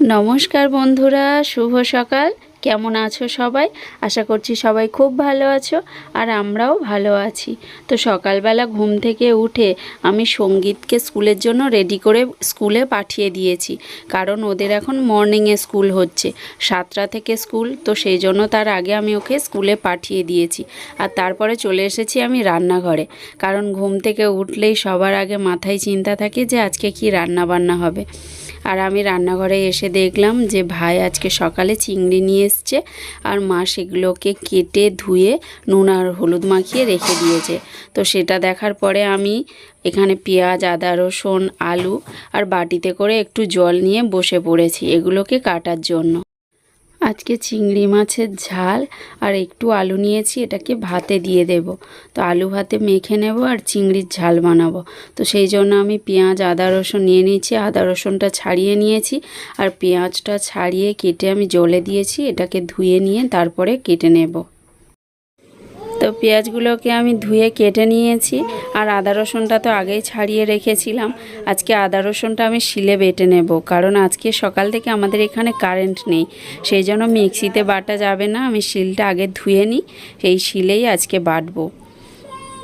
নমস্কার বন্ধুরা, শুভ সকাল। কেমন আছো সবাই? আশা করছি সবাই খুব ভালো আছো আর আমরাও ভালো আছি। তো সকালবেলা ঘুম থেকে উঠে আমি সঙ্গীতকে স্কুলের জন্য রেডি করে স্কুলে পাঠিয়ে দিয়েছি। কারণ ওদের এখন মর্নিংয়ে স্কুল হচ্ছে। সাতটা থেকে স্কুল তো সেই জন্য তার আগে আমি ওকে স্কুলে পাঠিয়ে দিয়েছি। আর তারপরে চলে এসেছি আমি রান্নাঘরে। কারণ ঘুম থেকে উঠলেই সবার আগে মাথায় চিন্তা থাকে যে আজকে কি রান্না বান্না হবে। আর আমি রান্নাঘরে এসে দেখলাম যে ভাই আজকে সকালে চিংড়ি নিয়ে এসছে আর মা সেগুলোকে কেটে ধুয়ে নুন আর হলুদ মাখিয়ে রেখে দিয়েছে। তো সেটা দেখার পরে আমি এখানে পেঁয়াজ, আদা, রসুন, আলু আর বাটিতে করে একটু জল নিয়ে বসে পড়েছি এগুলোকে কাটার জন্য। আজকে চিংড়ি মাছের ঝাল আর একটু আলু নিয়েছি, এটাকে ভাতে দিয়ে দেব। তো আলু ভাতে মেখে নেব আর চিংড়ির ঝাল বানাবো। তো সেই জন্য আমি পেঁয়াজ, আদা রসুন নিয়ে নিয়েছি, আদা রসুনটা ছাড়িয়ে নিয়েছি আর পেঁয়াজটা ছাড়িয়ে কেটে আমি জলে দিয়েছি, এটাকে ধুয়ে নিয়ে তারপরে কেটে নেব। তো পেঁয়াজগুলোকে আমি ধুয়ে কেটে নিয়েছি আর আদা রসুনটা তো আগেই ছাড়িয়ে রেখেছিলাম। আজকে আদা রসুনটা আমি শিলে বেটে নেব, কারণ আজকে সকাল থেকে আমাদের এখানে কারেন্ট নেই। সেই জন্য মিক্সিতে বাটা যাবে না, আমি শিলটা আগে ধুয়ে নিই এই শিলেই আজকে বাটবো।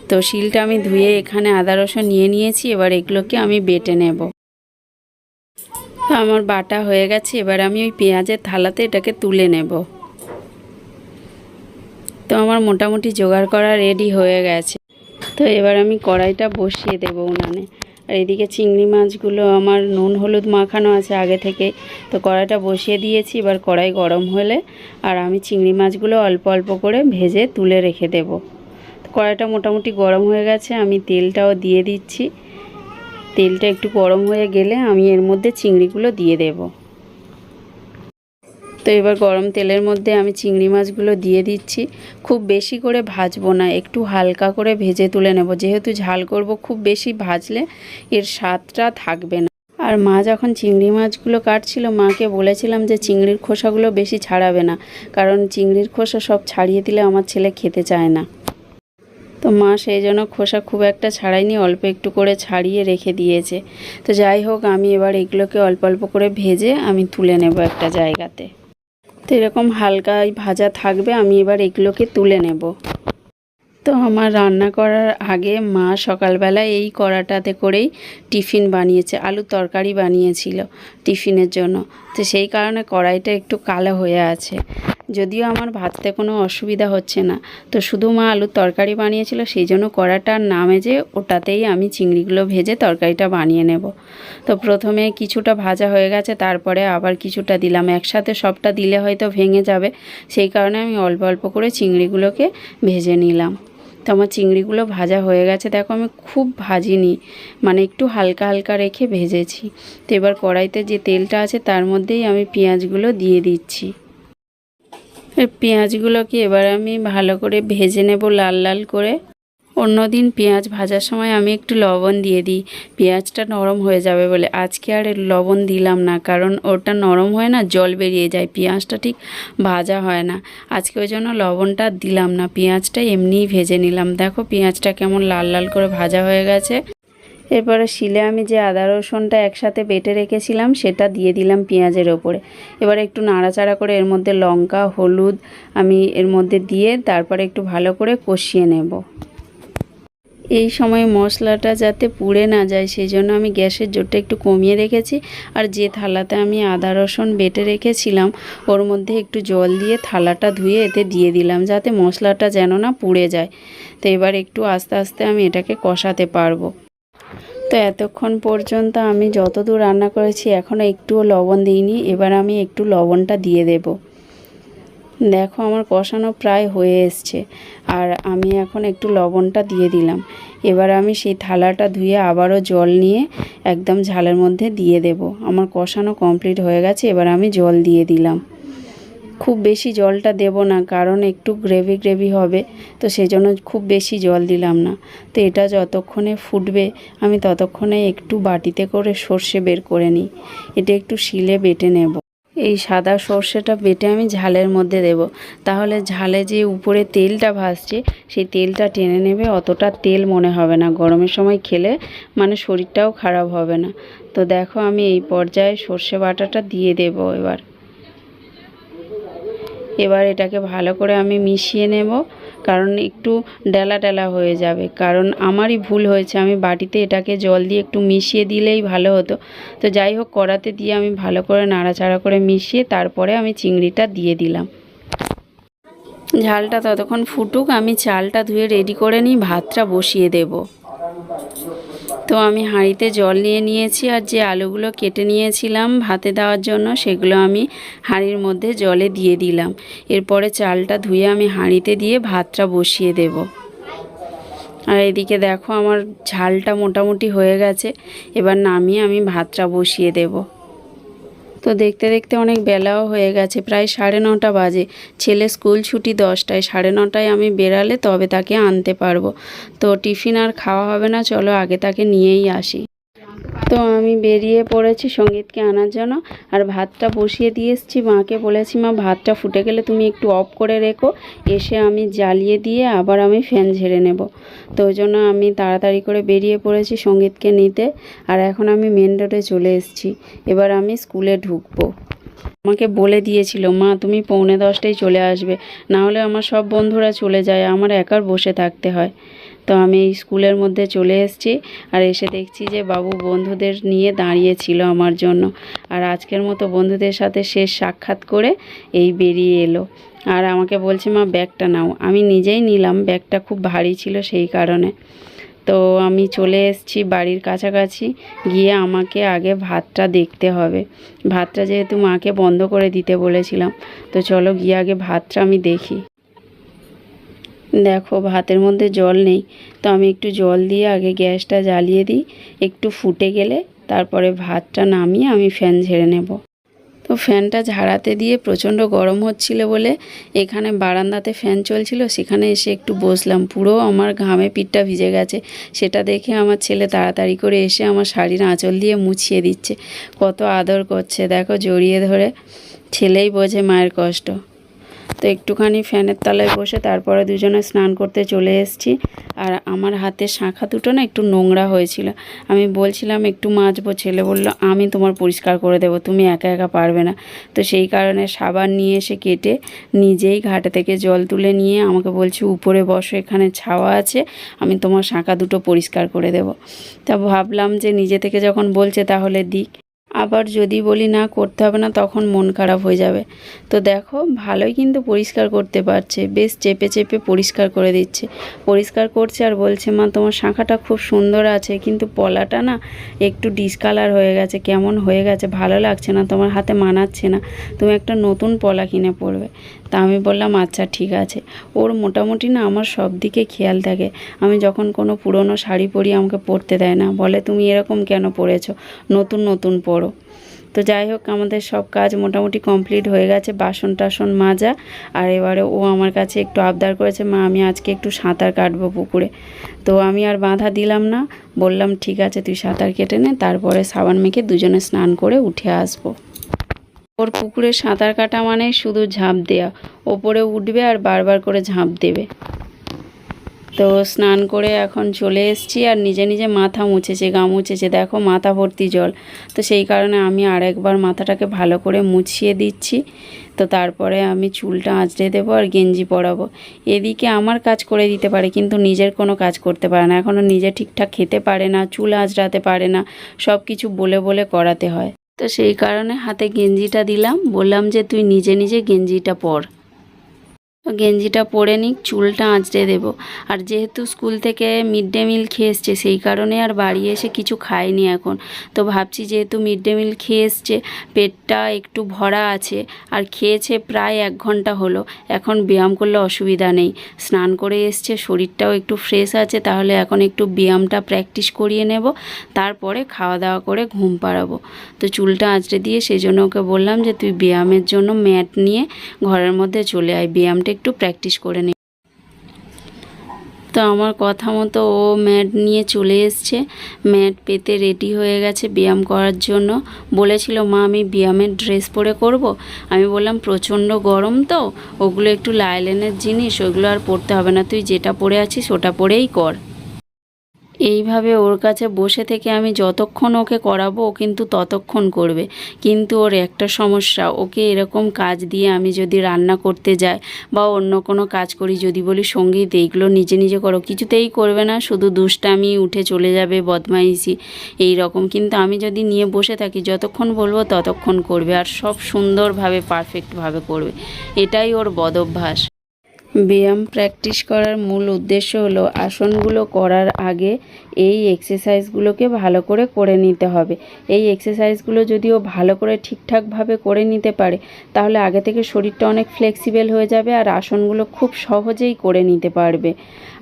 তো শিলটা আমি ধুয়ে এখানে আদা রসুন নিয়ে নিয়েছি, এবার এগুলোকে আমি বেটে নেব। তো আমার বাটা হয়ে গেছে, এবার আমি ওই পেঁয়াজের থালাতে এটাকে তুলে নেব। তো আমার মোটামুটি জোগাড় করা রেডি হয়ে গেছে। তো এবার আমি কড়াইটা বসিয়ে দেবো উনানে। আর এদিকে চিংড়ি মাছগুলো আমার নুন হলুদ মাখানো আছে আগে থেকে। তো কড়াইটা বসিয়ে দিয়েছি, এবার কড়াই গরম হলে আর আমি চিংড়ি মাছগুলো অল্প অল্প করে ভেজে তুলে রেখে দেব। কড়াইটা মোটামুটি গরম হয়ে গেছে, আমি তেলটাও দিয়ে দিচ্ছি। তেলটা একটু গরম হয়ে গেলে আমি এর মধ্যে চিংড়িগুলো দিয়ে দেবো। তো এবার গরম তেলের মধ্যে আমি চিংড়ি মাছগুলো দিয়ে দিচ্ছি। খুব বেশি করে ভাজবো না, একটু হালকা করে ভেজে তুলে নেব। যেহেতু ঝাল করব, খুব বেশি ভাজলে এর স্বাদটা থাকবে না। আর মা যখন চিংড়ি মাছগুলো কাটছিল, মাকে বলেছিলাম যে চিংড়ির খোসাগুলো বেশি ছাড়াবে না, কারণ চিংড়ির খোসা সব ছাড়িয়ে দিলে আমার ছেলে খেতে চায় না। তো মা সেই জন্য খোসা খুব একটা ছাড়াইনি অল্প একটু করে ছাড়িয়ে রেখে দিয়েছে। তো যাই হোক, আমি এবার এগুলোকে অল্প অল্প করে ভেজে আমি তুলে নেব একটা জায়গাতে। তো এরকম হালকাই ভাজা থাকবে, আমি এবার এগুলোকে তুলে নেব। তো আমার রান্না করার আগে মা সকালবেলা এই কড়াটাতে করেই টিফিন বানিয়েছে, আলু তরকারি বানিয়েছিল টিফিনের জন্য। তো সেই কারণে কড়াইটা একটু কালো হয়ে আছে। যদিও আমার ভাজতে কোনো অসুবিধা হচ্ছে না। তো শুধু মা আলুর তরকারি বানিয়েছিল, সেই জন্য কড়াটার নামে যে ওটাতেই আমি চিংড়িগুলো ভেজে তরকারিটা বানিয়ে নেব। তো প্রথমে কিছুটা ভাজা হয়ে গেছে, তারপরে আবার কিছুটা দিলাম। একসাথে সবটা দিলে হয়তো ভেঙে যাবে, সেই কারণে আমি অল্প অল্প করে চিংড়িগুলোকে ভেজে নিলাম। তো আমার চিংড়িগুলো ভাজা হয়ে গেছে, দেখো আমি খুব ভাজিনি মানে একটু হালকা হালকা রেখে ভেজেছি। তো এবার কড়াইতে যে তেলটা আছে, তার মধ্যেই আমি পেঁয়াজগুলো দিয়ে দিচ্ছি। পেঁয়াজগুলোকে এবার আমি ভালো করে ভেজে নেব লাল লাল করে। অন্যদিন পেঁয়াজ ভাজার সময় আমি একটু লবণ দিয়ে দিই। পেঁয়াজটা নরম হয়ে যাবে বলে আজকে আর লবণ দিলাম না, কারণ ওটা নরম হয় না, জল বেরিয়ে যায়। পেঁয়াজটা ঠিক ভাজা হয় না। আজকে ওই জন্য লবণটা দিলাম না, পেঁয়াজটা এমনিই ভেজে নিলাম। দেখো পেঁয়াজটা কেমন লাল লাল করে ভাজা হয়ে গেছে। এরপরে শিলে আমি যে আদা রসুনটা একসাথে বেটে রেখেছিলাম, সেটা দিয়ে দিলাম পেঁয়াজের ওপরে। এবার একটু নাড়াচাড়া করে এর মধ্যে লঙ্কা, হলুদ আমি এর মধ্যে দিয়ে তারপরে একটু ভালো করে কষিয়ে নেব। এই সময় মশলাটা যাতে পুড়ে না যায় সেই জন্য আমি গ্যাসের জোরটা একটু কমিয়ে রেখেছি। আর যে থালাতে আমি আদা রসুন বেটে রেখেছিলাম, ওর মধ্যে একটু জল দিয়ে থালাটা ধুয়ে এতে দিয়ে দিলাম, যাতে মশলাটা যেন না পুড়ে যায়। তো এবার একটু আস্তে আস্তে আমি এটাকে কষাতে পারব। তো এতক্ষণ পর্যন্ত আমি যতদূর রান্না করেছি এখনও একটুও লবণ দিইনি। এবার আমি একটু লবণটা দিয়ে দেব। দেখো, আমার কষানো প্রায় হয়ে এসছে আর আমি এখন একটু লবণটা দিয়ে দিলাম। এবার আমি সেই থালাটা ধুয়ে আবারও জল নিয়ে একদম ঝালের মধ্যে দিয়ে দেব। আমার কষানো কমপ্লিট হয়ে গেছে, এবার আমি জল দিয়ে দিলাম। খুব বেশি জলটা দেব না, কারণ একটু গ্রেভি গ্রেভি হবে, তো সেজন্য খুব বেশি জল দিলাম না। তো এটা যতক্ষণে ফুটবে, আমি ততক্ষণে একটু বাটিতে করে সর্ষে বের করে নিই। এটা একটু শিলে বেটে নেব। এই সাদা সর্ষেটা বেটে আমি ঝালের মধ্যে দেব। তাহলে ঝালে যে উপরে তেলটা ভাসছে, সেই তেলটা টেনে নেবে, অতটা তেল মনে হবে না। গরমের সময় খেলে মানে শরীরটাও খারাপ হবে না। তো দেখো আমি এই পর্যায়ে সর্ষে বাটাটা দিয়ে দেব এবার। এবার এটাকে ভালো করে আমি মিশিয়ে নেব, কারণ একটু ডেলা ডেলা হয়ে যাবে। কারণ আমারই ভুল হয়েছে, আমি বাটিতে এটাকে জল দিয়ে একটু মিশিয়ে দিলেই ভালো হতো। তো যাই হোক, কড়াতে দিয়ে আমি ভালো করে নাড়াচাড়া করে মিশিয়ে তারপরে আমি চিংড়িটা দিয়ে দিলাম। ঝালটা ততক্ষণ ফুটুক, আমি চালটা ধুয়ে রেডি করে নিই, ভাতটা বসিয়ে দেবো। তো আমি হাঁড়িতে জল নিয়ে নিয়েছি আর যে আলুগুলো কেটে নিয়েছিলাম ভাতে দেওয়ার জন্য সেগুলো আমি হাঁড়ির মধ্যে জলে দিয়ে দিলাম। এরপরে চালটা ধুয়ে আমি হাঁড়িতে দিয়ে ভাতটা বসিয়ে দেব। আর এদিকে দেখো আমার ঝালটা মোটামুটি হয়ে গেছে। এবার নামিয়ে আমি ভাতটা বসিয়ে দেবো। তো দেখতে দেখতে অনেক বেলাও হয়ে গেছে, প্রায় সাড়ে নটা বাজে। ছেলে স্কুল ছুটি দশটায়, সাড়ে নটায় আমি বেরালে তবে তাকে আনতে পারব। তো টিফিন আর খাওয়া হবে না, চলো আগে তাকে নিয়েই আসি। তো আমি বেরিয়ে পড়েছি সঙ্গীতকে আনার জন্য। আর ভাতটা বসিয়ে দিয়ে এসেছি মাকে বলেছি, মা, ভাতটা ফুটে গেলে তুমি একটু অফ করে রেখো। এসে আমি জ্বালিয়ে দিয়ে আবার আমি ফ্যান ঝেড়ে নেব। তো ওই জন্য আমি তাড়াতাড়ি করে বেরিয়ে পড়েছি সঙ্গীতকে নিতে। আর এখন আমি মেন রোডে চলে এসেছি। এবার আমি স্কুলে ঢুকবো। আমাকে বলে দিয়েছিল, মা, তুমি পৌনে দশটায় চলে আসবে। না হলে আমার সব বন্ধুরা চলে যায়, আমার একার বসে থাকতে হয়। তো আমি স্কুলের মধ্যে চলে এসেছি আর এসে দেখছি যে বাবু বন্ধুদের নিয়ে দাঁড়িয়েছিল আমার জন্য। আর আজকের মতো বন্ধুদের সাথে শেষ সাক্ষাৎ করে এই বেরিয়ে এলো। আর আমাকে বলছে, মা, ব্যাগটা নাও। আমি নিজেই নিলাম, ব্যাগটা খুব ভারী ছিল সেই কারণে। তো আমি চলে এসেছি বাড়ির কাছাকাছি, গিয়ে আমাকে আগে ভাতটা দেখতে হবে। ভাতটা যেহেতু মাকে বন্ধ করে দিতে বলেছিলাম, তো চলো গিয়ে আগে ভাতটা আমি দেখি। দেখো, ভাতের মধ্যে জল নেই। তো আমি একটু জল দিয়ে আগে গ্যাসটা জ্বালিয়ে দিই। একটু ফুটে গেলে তারপরে ভাতটা নামিয়ে আমি ফ্যান ঝেড়ে নেব। তো ফ্যানটা ঝাড়াতে দিয়ে প্রচণ্ড গরম হচ্ছিল বলে এখানে বারান্দাতে ফ্যান চলছিল, সেখানে এসে একটু বসলাম। পুরো আমার ঘামে পিঠটা ভিজে গেছে। সেটা দেখে আমার ছেলে তাড়াতাড়ি করে এসে আমার শাড়ির আঁচল দিয়ে মুছিয়ে দিচ্ছে। কত আদর করছে, দেখো, জড়িয়ে ধরে। ছেলেই বোঝে মায়ের কষ্ট। তো একটুখানি ফ্যানের তলায় বসে তারপরে দুজনে স্নান করতে চলে এসেছি। আর আমার হাতের শাঁখা দুটো না একটু নোংরা হয়েছিল। আমি বলছিলাম, একটু মাজবো। ছেলে বলল, আমি তোমার পরিষ্কার করে দেবো, তুমি একা একা পারবে না। তো সেই কারণে সাবান নিয়ে এসে কেটে নিজেই ঘাটে থেকে জল তুলে নিয়ে আমাকে বলছে, উপরে বসো, এখানে ছাওয়া আছে, আমি তোমার শাঁখা দুটো পরিষ্কার করে দেবো। তা ভাবলাম যে নিজে থেকে যখন বলছে তাহলে দিক। আবার যদি বলি না করতে হবে না, তখন মন খারাপ হয়ে যাবে। তো দেখো, ভালোই কিন্তু পরিষ্কার করতে পারছে। বেশ চেপে চেপে পরিষ্কার করে দিচ্ছে। পরিষ্কার করছে আর বলছে, মা, তোমার শাঁখাটা খুব সুন্দর আছে, কিন্তু পলাটা না একটু ডিসকালার হয়ে গেছে, কেমন হয়ে গেছে, ভালো লাগছে না, তোমার হাতে মানাচ্ছে না। তুমি একটা নতুন পলা কিনে পড়বে তা আমি বললাম আচ্ছা ঠিক আছে। ওর মোটামুটি না আমার সব দিকে খেয়াল থাকে। আমি যখন কোনো পুরনো শাড়ি পরি, আমাকে পরতে দেয় না। বলে, তুমি এরকম কেন পরেছো? নতুন নতুন পরো। তো যাই হোক, আমাদের সব কাজ মোটামুটি কমপ্লিট হয়ে গেছে, বাসন টাসন মাজা। আর এবারে ও আমার কাছে একটু আবদার করেছে, মা, আমি আজকে একটু সাঁতার কাটবো পুকুরে। তো আমি আর বাধা দিলাম না, বললাম, ঠিক আছে, তুই সাঁতার কেটে নে, তারপরে সাবান মেখে দুজনে স্নান করে উঠে আসব। ওর পুকুরে সাঁতার কাটা মানে শুধু ঝাঁপ দেওয়া ওপরে উঠবে আর বারবার করে ঝাঁপ দেবে। তো স্নান করে এখন চলে এসেছি আর নিজে নিজে মাথা মুছেছে, গা মুছেছে। দেখো মাথা ভর্তি জল। তো সেই কারণে আমি আরেকবার মাথাটাকে ভালো করে মুছিয়ে দিচ্ছি। তো তারপরে আমি চুলটা আঁচড়ে দেবো আর গেঞ্জি পরাবো। এদিকে আমার কাজ করে দিতে পারে, কিন্তু নিজের কোনো কাজ করতে পারে না। এখনও নিজে ঠিকঠাক খেতে পারে না, চুল আঁচড়াতে পারে না সব কিছু বলে বলে করাতে হয়। তো সেই কারণে হাতে গেঞ্জিটা দিলাম। বললাম যে, তুই নিজে নিজে গেঞ্জিটা পর। গেঞ্জিটা পরে নিক, চুলটা আঁচড়ে দেবো। আর যেহেতু স্কুল থেকে মিড ডে মিল খেয়ে এসছে, সেই কারণে আর বাড়ি এসে কিছু খায়নি এখন। তো ভাবছি যেহেতু মিড ডে মিল খেয়ে এসছে, পেটটা একটু ভরা আছে, আর খেয়েছে প্রায় এক ঘণ্টা হলো। এখন ব্যায়াম করলে অসুবিধা নেই। স্নান করে এসছে, শরীরটাও একটু ফ্রেশ আছে, তাহলে এখন একটু ব্যায়ামটা প্র্যাকটিস করিয়ে নেব। তারপরে খাওয়া দাওয়া করে ঘুম পাড়াবো। তো চুলটা আঁচড়ে দিয়ে সেই জন্য ওকে বললাম যে, তুই ব্যায়ামের জন্য ম্যাট নিয়ে ঘরের মধ্যে চলে আয়। ব্যায়ামটা একটু প্র্যাকটিস করে নে তো আমার কথা মতো ও ম্যাট নিয়ে চলে এসছে। ম্যাট পেতে রেডি হয়ে গেছে ব্যায়াম করার জন্য। বলেছিল, মা, আমি ব্যায়ামের ড্রেস পরে করব। আমি বললাম, প্রচণ্ড গরম তো, ওগুলো একটু লাইলেনের জিনিস, ওগুলো আর পরতে হবে না। তুই যেটা পরে আছিস, ওটা পরেই কর। এইভাবে ওর কাছে বসে থেকে আমি যতক্ষণ ওকে করাবো, ও কিন্তু ততক্ষণ করবে। কিন্তু ওর একটা সমস্যা, ওকে এরকম কাজ দিয়ে আমি যদি রান্না করতে যাই বা অন্য কোনো কাজ করি, যদি বলি সংগীত, এইগুলো নিজে নিজে করো, কিছুতেই করবে না, শুধু দুষ্টামি, উঠে চলে যাবে, বদমাইশি এই রকম কিন্তু আমি যদি নিয়ে বসে থাকি, যতক্ষণ বলব ততক্ষণ করবে, আর সব সুন্দরভাবে পারফেক্টভাবে করবে। এটাই ওর বদ অভ্যাস ব্যায়াম প্র্যাকটিস করার মূল উদ্দেশ্য হলো আসনগুলো করার আগে এই এক্সারসাইজগুলোকে ভালো করে করে নিতে হবে। এই এক্সারসাইজগুলো যদিও ভালো করে ঠিকঠাকভাবে করে নিতে পারে, তাহলে আগে থেকে শরীরটা অনেক ফ্লেক্সিবল হয়ে যাবে আর আসনগুলো খুব সহজেই করে নিতে পারবে।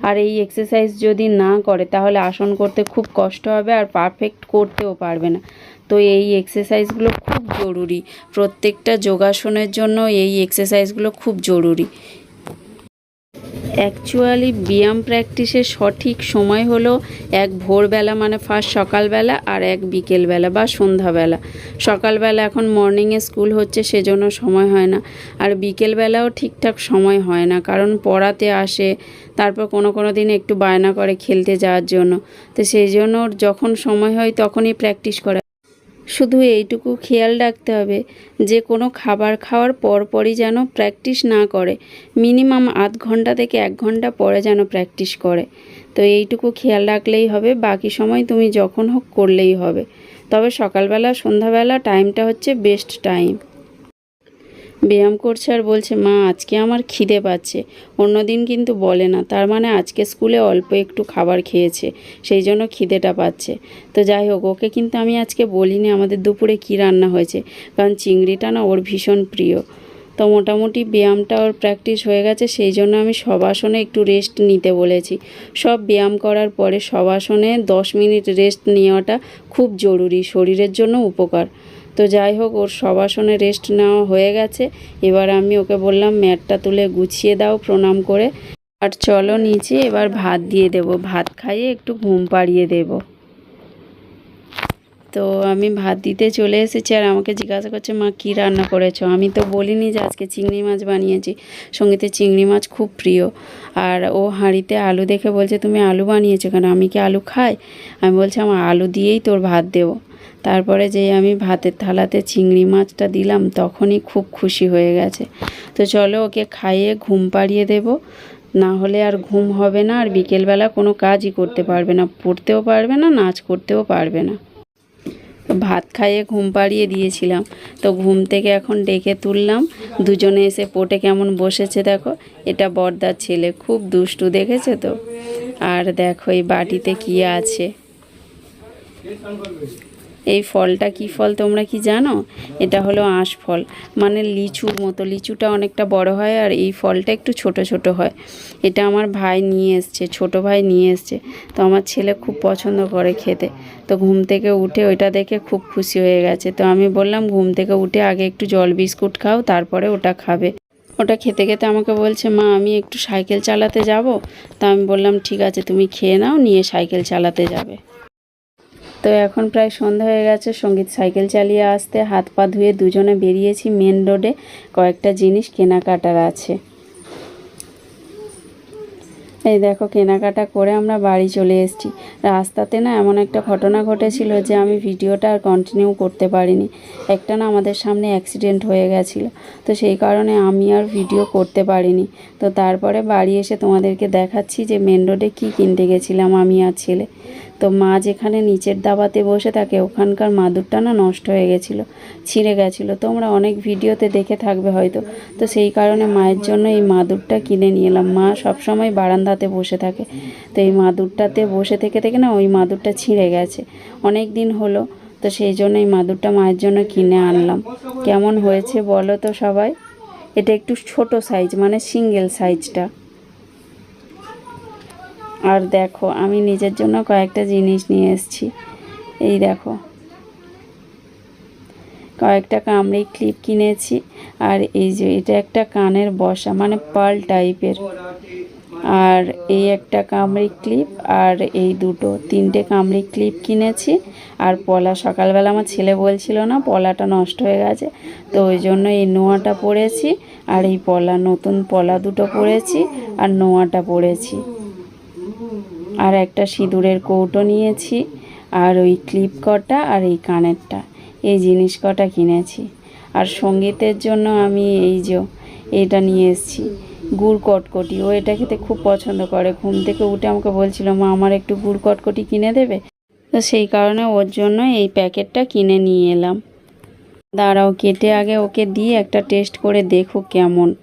আর এই এক্সারসাইজ যদি না করে, তাহলে আসন করতে খুব কষ্ট হবে আর পারফেক্ট করতেও পারবে না। তো এই এক্সারসাইজগুলো খুব জরুরি। প্রত্যেকটা যোগাসনের জন্য এই এক্সারসাইজগুলো খুব জরুরি। অ্যাকচুয়ালি ব্যায়াম প্র্যাকটিসের সঠিক সময় হলো এক ভোরবেলা মানে ফার্স্ট সকালবেলা আর এক বিকেলবেলা বা সন্ধ্যাবেলা। সকালবেলা এখন মর্নিংয়ে স্কুল হচ্ছে সেজন্য সময় হয় না। আর বিকেলবেলাও ঠিকঠাক সময় হয় না, কারণ পড়াতে আসে, তারপর কোনো কোনো দিন একটু বায়না করে খেলতে যাওয়ার জন্য। তো সেই জন্য যখন সময় হয় তখনই প্র্যাকটিস করে শুধু এইটুকু খেয়াল রাখতে হবে যে কোনো খাবার খাওয়ার পরপরই যেন প্র্যাকটিস না করে। মিনিমাম আধ ঘণ্টা থেকে এক ঘণ্টা পরে যেন প্র্যাকটিস করে। তো এইটুকু খেয়াল রাখলেই হবে, বাকি সময় তুমি যখন হোক করলেই হবে। তবে সকালবেলা, সন্ধ্যাবেলা টাইমটা হচ্ছে বেস্ট টাইম ব্যায়াম করছে আর বলছে, মা, আজকে আমার খিদে পাচ্ছে। অন্য দিন কিন্তু বলে না, তার মানে আজকে স্কুলে অল্প একটু খাবার খেয়েছে, সেই জন্য খিদেটা পাচ্ছে। তো যাই হোক, ওকে কিন্তু আমি আজকে বলিনি আমাদের দুপুরে কী রান্না হয়েছে, কারণ চিংড়িটা না ওর ভীষণ প্রিয়। তো মোটামুটি ব্যায়ামটা ওর প্র্যাকটিস হয়ে গেছে, সেই জন্য আমি সব আসনে একটু রেস্ট নিতে বলেছি। সব ব্যায়াম করার পরে সব আসনে দশ মিনিট রেস্ট নেওয়াটা খুব জরুরি, শরীরের জন্য উপকার। তো যাই হোক, ওর সব আসনে রেস্ট নেওয়া হয়ে গেছে। এবার আমি ওকে বললাম, ম্যাটটা তুলে গুছিয়ে দাও প্রণাম করে। আর চলো নিচে, এবার ভাত দিয়ে দেব। ভাত খাইয়ে একটু ঘুম পাড়িয়ে দেব। তো আমি ভাত দিতে চলে এসেছি, আর আমাকে জিজ্ঞাসা করছে, মা, কী রান্না করেছ? আমি তো বলিনি যে আজকে চিংড়ি মাছ বানিয়েছি। সঙ্গীতে চিংড়ি মাছ খুব প্রিয়। আর ও হাঁড়িতে আলু দেখে বলছে, তুমি আলু বানিয়েছো কেন? আমি কি আলু খাই? আমি বলছি, আমার আলু দিয়েই তোর ভাত দেবো। তারপরে যেই আমি ভাতের থালাতে চিংড়ি মাছটা দিলাম, তখনই খুব খুশি হয়ে গেছে। তো চলো ওকে খাইয়ে ঘুম পাড়িয়ে দেব। না হলে আর ঘুম হবে না, আর বিকেলবেলা কোনো কাজই করতে পারবে না, পড়তেও পারবে না, নাচ করতেও পারবে না। ভাত খাইয়ে ঘুম পাড়িয়ে দিয়েছিলাম। তো ঘুম থেকে এখন ডেকে তুললাম। দুজনে এসে পোটে কেমন বসেছে দেখো, এটা বর্দার ছেলে, খুব দুষ্টু দেখেছে তো। আর দেখো এই বাটিতে কী আছে। এই ফলটা কি ফল তোমরা কি জানো? এটা হলো আঁশ ফল। মানে লিচুর মতো। লিচুটা অনেকটা বড় হয় আর এই ফলটা একটু ছোট ছোট হয়। এটা আমার ভাই নিয়ে এসছে, ছোট ভাই নিয়ে এসছে। তো আমার ছেলে খুব পছন্দ করে খেতে। তো ঘুম থেকে উঠে ওইটা দেখে খুব খুশি হয়ে গেছে। তো আমি বললাম, ঘুম থেকে উঠে আগে একটু জল বিস্কুট খাও, তারপরে ওটা খাবে। ওটা খেতে খেতে আমাকে বলছে, মা, আমি একটু সাইকেল চালাতে যাব? তা আমি বললাম, ঠিক আছে, তুমি খেয়ে নাও, নিয়ে সাইকেল চালাতে যাবে। তো এখন প্রায় সন্ধ্যা হয়ে গেছে, সংগীত সাইকেল চালিয়ে আসতে হাত পা ধুয়ে দুজনে বেরিয়েছি মেন রোডে। কয়েকটা জিনিস কেনাকাটার আছে। এই দেখো, কেনাকাটা করে আমরা বাড়ি চলে এসেছি। রাস্তাতে না এমন একটা ঘটনা ঘটেছিল যে আমি ভিডিওটা আর কন্টিনিউ করতে পারিনি। একটা না আমাদের সামনে অ্যাক্সিডেন্ট হয়ে গেছিল। তো সেই কারণে আমি আর ভিডিও করতে পারিনি। তো তারপরে বাড়ি এসে তোমাদেরকে দেখাচ্ছি যে মেন রোডে কী কিনতে গেছিলাম আমি আর ছেলে। তো মা যেখানে নিচের দাবাতে বসে থাকে, ওখানকার মাদুরটা না নষ্ট হয়ে গেছিল, ছিঁড়ে গেছিল। তোমরা অনেক ভিডিওতে দেখে থাকবে হয়তো। তো সেই কারণে মায়ের জন্য এই মাদুরটা কিনে নিয়ে এলাম। মা সবসময় বারান্দাতে বসে থাকে। তো এই মাদুরটাতে বসে থেকে থেকে না ওই মাদুরটা ছিঁড়ে গেছে। অনেক দিন হলো, তো সেই জন্য এই মাদুরটা মায়ের জন্য কিনে আনলাম। কেমন হয়েছে বলো তো সবাই? এটা একটু ছোট সাইজ মানে সিঙ্গেল সাইজটা আর দেখো, আমি নিজের জন্য কয়েকটা জিনিস নিয়ে এসেছি। এই দেখো। কয়েকটা কামড়ি ক্লিপ কিনেছি। আর এই যে, এটা একটা কানের বসা মানে পার্ল টাইপের। আর এই একটা কামড়ি ক্লিপ, আর এই দুটো, তিনটে কামড়ি ক্লিপ কিনেছি। আর পলা, সকালবেলা আমার ছেলে বলছিল না, পলাটা নষ্ট হয়ে গেছে, তো ওই জন্য এই নোয়াটা পরেছি। আর এই পলা, নতুন পলা দুটো পরেছি, আর নোয়াটা পরেছি। আর একটা সিঁদুরের কৌটো নিয়েছি, আর ওই ক্লিপ কটা আর এই কানেরটা। এই জিনিস কটা কিনেছি। আর সঙ্গীতের জন্য আমি এই যে এটা নিয়ে এসেছি, গুড় কটকটি। ও এটা খেতে খুব পছন্দ করে। ঘুম থেকে উঠে আমাকে বলছিল, মা, আমার একটু গুড় কটকটি কিনে দেবে? তো সেই কারণে ওর জন্য এই প্যাকেটটা কিনে নিয়ে এলাম। দাঁড়াও, কেটে আগে ওকে দিয়ে একটা টেস্ট করে দেখুক কেমন।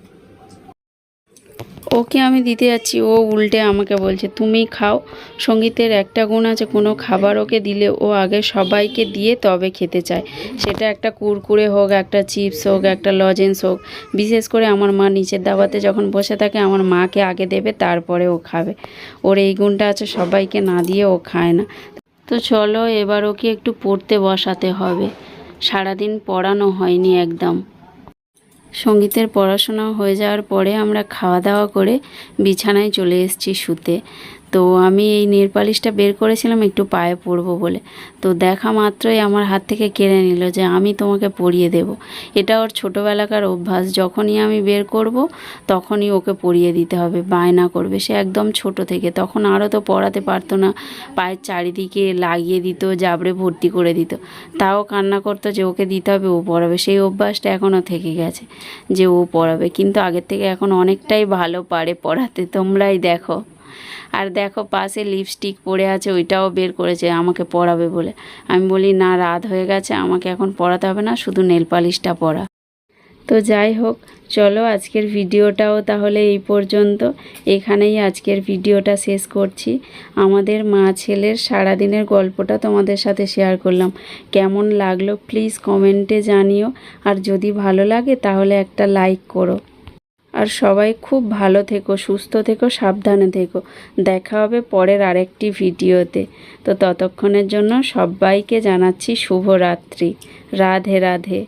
ওকে আমি দিতে যাচ্ছি। ও উল্টে আমাকে বলছে তুমি খাও। সঙ্গীতের একটা গুণ আছে, কোনো খাবার ওকে দিলে ও আগে সবাইকে দিয়ে তবে খেতে চায়। সেটা একটা কুরকুরে হোক, একটা চিপস হোক, একটা লজেন্স হোক। বিশেষ করে আমার মা নিচের দাবাতে যখন বসে থাকে, আমার মাকে আগে দেবে, তারপরে ও খাবে। ওর এই গুণটা আছে, সবাইকে না দিয়ে ও খায় না। তো চলো, এবার ওকে একটু পড়তে বসাতে হবে। সারাদিন পড়ানো হয়নি একদম। সঙ্গীতের পড়াশোনা হয়ে যাওয়ার পরে আমরা খাওয়া দাওয়া করে বিছানায় চলে এসেছি শুতে। তো আমি এই নেল পালিশটা বের করেছিলাম, একটু পায়ে পরবো বলে। তো দেখা মাত্রই আমার হাত থেকে কেড়ে নিল যে আমি তোমাকে পরিয়ে দেব। এটা ওর ছোটোবেলাকার অভ্যাস। যখনই আমি বের করব, তখনই ওকে পরিয়ে দিতে হবে, বায়না করবে। সে একদম ছোট থেকে। তখন আরও তো পড়াতে পারতো না, পায়ের চারিদিকে লাগিয়ে দিত, জাবড়ে ভর্তি করে দিত। তাও কান্না করতো যে ওকে দিতে হবে, ও পড়াবে। সেই অভ্যাসটা এখনও থেকে গেছে যে ও পড়াবে। কিন্তু আগের থেকে এখন অনেকটাই ভালো পারে পড়াতে। তোমরাই দেখো। আর দেখো পাশে লিপস্টিক পড়ে আছে, ওইটাও বের করেছে, আমাকে পড়াবে বলে। আমি বলি, না, রাত হয়ে গেছে, আমাকে এখন পড়াতে হবে না, শুধু নেল পালিশটা পড়া তো যাই হোক, চলো আজকের ভিডিওটাও তাহলে এই পর্যন্ত। এখানেই আজকের ভিডিওটা শেষ করছি। আমাদের মা ছেলের সারাদিনের গল্পটা তোমাদের সাথে শেয়ার করলাম। কেমন লাগল প্লিজ কমেন্টে জানিও। আর যদি ভালো লাগে, তাহলে একটা লাইক করো। আর সবাই খুব ভালো থেকো, সুস্থ থেকো, সাবধানে থেকো। দেখা হবে পরের আরেকটি ভিডিওতে। তো ততক্ষণের জন্য সবাইকে জানাচ্ছি শুভরাত্রি। রাধে রাধে।